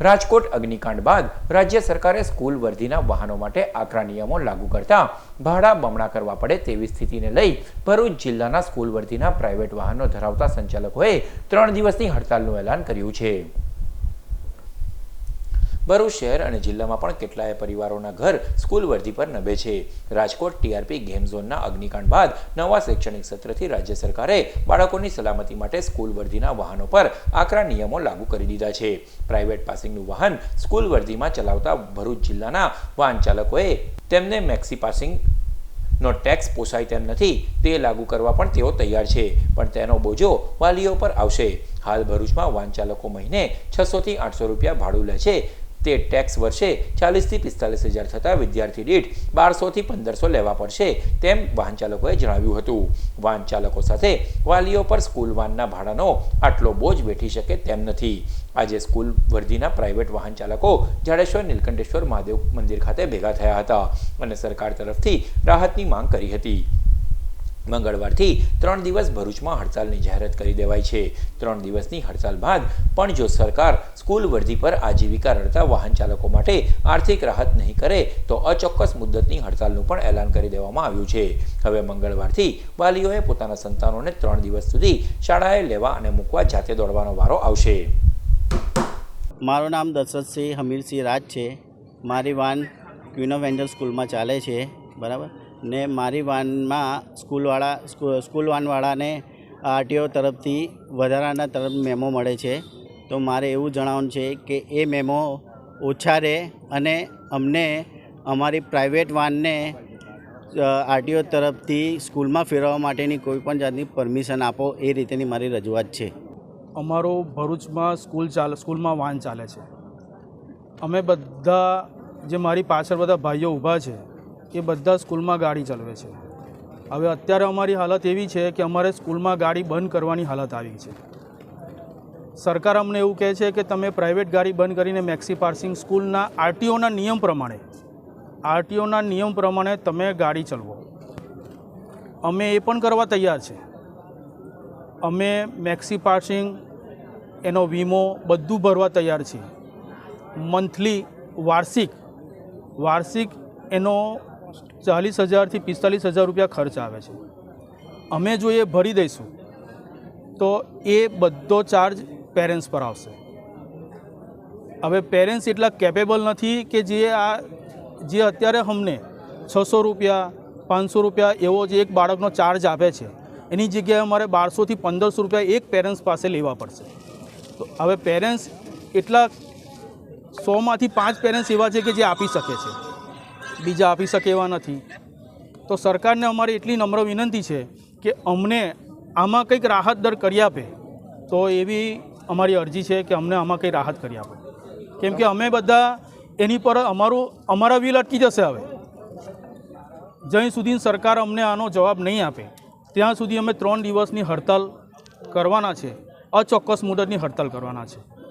રાજકોટ અગ્નિકાંડ બાદ રાજ્ય સરકારે સ્કૂલ વર્ધીના વાહનો માટે આકરા નિયમો લાગુ કરતા ભાડા બમણા કરવા પડે તેવી સ્થિતિને લઈ ભરૂચ જિલ્લાના સ્કૂલ વર્ધીના પ્રાઇવેટ વાહનો ધરાવતા સંચાલકોએ ત્રણ દિવસની હડતાલનું એલાન કર્યું છે. ભરૂચ શહેર અને જિલ્લામાં પણ કેટલાય પરિવારોના ઘર સ્કૂલ વર્ધી પર નભે છે. રાજકોટ ટીઆરપી ગેમ ઝોનના અગ્નિકાંડ બાદ નવા શૈક્ષણિક સત્રથી રાજ્ય સરકારે બાળકોની સલામતી માટે સ્કૂલ વર્ધીના વાહનો પર આકરા નિયમો લાગુ કરી દીધા છે. પ્રાઇવેટ પાસિંગનું વાહન સ્કૂલ વર્ધીમાં ચલાવતા ભરૂચ જિલ્લાના વાહન ચાલકોએ તેમને મેક્સી પાસિંગ નો ટેક્સ પોસાય તેમ નથી, તે લાગુ કરવા પણ તેઓ તૈયાર છે, પણ તેનો બોજો વાલીઓ પર આવશે. હાલ ભરૂચમાં વાહન ચાલકો મહિને છસોથી આઠસો રૂપિયા ભાડું લે છે. તે ટેક્સ વર્ષે ચાલીસથી પિસ્તાલીસ હજાર થતાં વિદ્યાર્થી દીઠ બારસોથી પંદરસો લેવા પડશે તેમ વાહન ચાલકોએ જણાવ્યું હતું. વાહન ચાલકો સાથે વાલીઓ પર સ્કૂલ વાનના ભાડાનો આટલો બોજ વેઠી શકે તેમ નથી. આજે સ્કૂલ વર્ધીના પ્રાઇવેટ વાહન ચાલકો જાડેશ્વર, નીલકંઠેશ્વર, મહાદેવ મંદિર ખાતે ભેગા થયા હતા અને સરકાર તરફથી રાહતની માંગ કરી હતી. મંગળવારથી ત્રણ દિવસ ભરૂચમાં હડતાલની જાહેરાત કરી દેવાઈ છે. ત્રણ દિવસની હડતાલ બાદ પણ જો સરકાર સ્કૂલ વર્ધી પર આજીવિકા રડતા વાહન ચાલકો માટે આર્થિક રાહત નહીં કરે, તો અચોક્કસ મુદ્દતની હડતાલનું પણ એલાન કરી દેવામાં આવ્યું છે. હવે મંગળવારથી વાલીઓએ પોતાના સંતાનોને ત્રણ દિવસ સુધી શાળાએ લેવા અને મૂકવા જાતે દોડવાનો વારો આવશે. મારું નામ દશરથસિંહ હમીરસિંહ રાજ છે. મારી વાન ક્વીન એન્જલ સ્કૂલમાં ચાલે છે. બરાબર? ને મારી વાનમાં સ્કૂલવાળા, સ્કૂ- સ્કૂલ વાનવાળાને આરટીઓ તરફથી વધારાના તરફ મેમો મળે છે. તો મારે એવું જણાવવાનું છે કે એ મેમો ઓછા રહે અને અમને અમારી પ્રાઇવેટ વાનને આરટીઓ તરફથી સ્કૂલમાં ફેરવવા માટેની કોઈપણ જાતની પરમિશન આપો એ રીતેની મારી રજૂઆત છે. અમારો ભરૂચમાં સ્કૂલ ચાલે, સ્કૂલમાં વાન ચાલે છે. અમે બધા જે મારી પાછળ બધા ભાઈઓ ઊભા છે એ બધા સ્કૂલમાં ગાડી ચલાવે છે. હવે અત્યારે અમારી હાલત એવી છે કે અમારે સ્કૂલમાં ગાડી બંધ કરવાની હાલત આવી છે. સરકાર અમને એવું કહે છે કે તમે પ્રાઇવેટ ગાડી બંધ કરીને મેક્સી પાર્સિંગ સ્કૂલના આરટીઓના નિયમ પ્રમાણે, આરટીઓના નિયમ પ્રમાણે તમે ગાડી ચલાવો. અમે એ પણ કરવા તૈયાર છે. અમે મેક્સી પાર્સિંગ, એનો વીમો બધું ભરવા તૈયાર છીએ. મંથલી, વાર્ષિક વાર્ષિક એનો ચાલીસ હજારથી પિસ્તાલીસ હજાર રૂપિયા ખર્ચ આવે છે. અમે જો એ ભરી દઈશું, તો એ બધો ચાર્જ પેરેન્ટ્સ પર આવશે. હવે પેરેન્ટ્સ એટલા કેપેબલ નથી કે જે આ, જે અત્યારે અમને છસો રૂપિયા, પાંચસો રૂપિયા એવો જે એક બાળકનો ચાર્જ આપે છે, એની જગ્યાએ અમારે બારસોથી પંદરસો રૂપિયા એક પેરેન્ટ્સ પાસે લેવા પડશે. તો હવે પેરેન્ટ્સ એટલા સોમાંથી પાંચ પેરેન્ટ્સ એવા છે કે જે આપી શકે છે. બીજા આપી શકે એવા નથી. તો સરકારને અમારી એટલી નમ્ર વિનંતી છે કે અમને આમાં કંઈક રાહત દર કરી આપે, તો એવી અમારી અરજી છે કે અમને આમાં કંઈ રાહત કરી આપે. કેમ કે અમે બધા એની પર અમારું, અમારા વ્હીલ અટકી જશે હવે. જ્યાં સુધી સરકાર અમને આનો જવાબ નહીં આપે, ત્યાં સુધી અમે ત્રણ દિવસની હડતાલ કરવાના છે, અચોક્કસ મુદતની હડતાલ કરવાના છે.